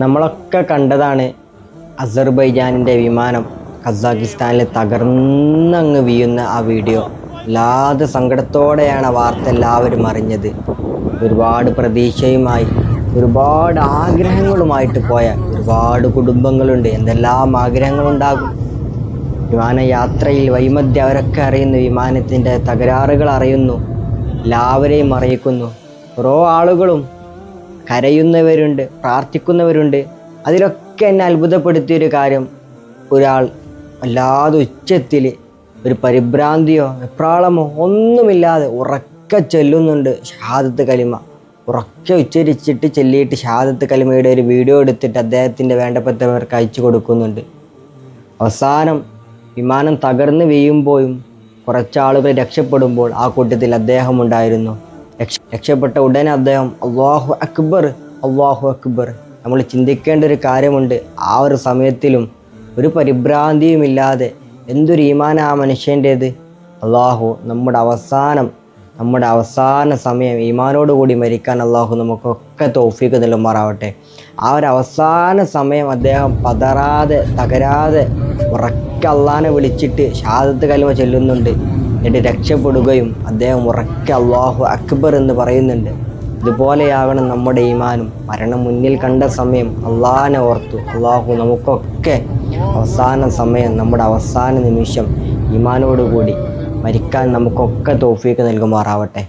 നമ്മളൊക്കെ കണ്ടതാണ് അസർബൈജാനിന്റെ വിമാനം കസാക്കിസ്ഥാനിൽ തകർന്നങ്ങ് വീയുന്ന ആ വീഡിയോ. വല്ലാതെ സങ്കടത്തോടെയാണ് വാർത്ത എല്ലാവരും അറിഞ്ഞത്. ഒരുപാട് പ്രതീക്ഷയുമായി ഒരുപാട് ആഗ്രഹങ്ങളുമായിട്ട് പോയ ഒരുപാട് കുടുംബങ്ങളുണ്ട്. എന്തെല്ലാം ആഗ്രഹങ്ങളുണ്ടാകും? വിമാനയാത്രയിൽ വൈമധ്യം അവരൊക്കെ അറിയുന്നു വിമാനത്തിന്റെ തകരാറുകൾ അറിയുന്നു എല്ലാവരെയും അറിയിക്കുന്നു. ഓരോ ആളുകളും കരയുന്നവരുണ്ട് പ്രാർത്ഥിക്കുന്നവരുണ്ട്. അതിലൊക്കെ എന്നെ അത്ഭുതപ്പെടുത്തിയൊരു കാര്യം ഒരാൾ വല്ലാതെ ഉച്ചത്തിൽ ഒരു പരിഭ്രാന്തിയോ വെപ്രാളമോ ഒന്നുമില്ലാതെ ഉറക്കെ ചെല്ലുന്നുണ്ട് ഷഹാദത്ത് കലിമ. ഉറക്കെ ഉച്ചരിച്ചിട്ട് ചെല്ലിയിട്ട് ഷാദത്ത് കലിമയുടെ ഒരു വീഡിയോ എടുത്തിട്ട് അദ്ദേഹത്തിന്റെ വേണ്ടപ്പെട്ടവർക്ക് അയച്ചു കൊടുക്കുന്നുണ്ട്. അവസാനം വിമാനം തകർന്ന് വീഴുമ്പോഴും കുറച്ചാളുകൾ രക്ഷപ്പെടുമ്പോൾ ആ കൂട്ടത്തിൽ അദ്ദേഹം ഉണ്ടായിരുന്നു. രക്ഷപ്പെട്ട ഉടനെ അദ്ദേഹം അള്ളാഹു അക്ബർ അള്ളാഹു അക്ബർ നമ്മൾ ചിന്തിക്കേണ്ട ഒരു കാര്യമുണ്ട്. ആ ഒരു സമയത്തിലും ഒരു പരിഭ്രാന്തിയുമില്ലാതെ എന്തൊരു ഈമാന ആ മനുഷ്യന്റേത്? അള്ളാഹു നമ്മുടെ അവസാനം നമ്മുടെ അവസാന സമയം ഈമാനോടുകൂടി മരിക്കാൻ അള്ളാഹു നമുക്കൊക്കെ തോഫിക്ക് നിലമാറാവട്ടെ ആ ഒരു അവസാന സമയം അദ്ദേഹം പതറാതെ തകരാതെ ഉറക്കെ അള്ളാനെ വിളിച്ചിട്ട് ഷാദത്ത് കലിമ ചെല്ലുന്നുണ്ട്. എന്നിട്ട് രക്ഷപ്പെടുകയും അദ്ദേഹം ഉറക്കെ അള്ളാഹു അക്ബർ എന്ന് പറയുന്നുണ്ട്. ഇതുപോലെയാവണം നമ്മുടെ ഈമാനും. മരണം മുന്നിൽ കണ്ട സമയം അള്ളാഹാനെ ഓർത്തു. അള്ളാഹു നമുക്കൊക്കെ അവസാന സമയം നമ്മുടെ അവസാന നിമിഷം ഈമാനോടുകൂടി മരിക്കാൻ നമുക്കൊക്കെ തോഫീക്ക് നൽകുമാറാവട്ടെ.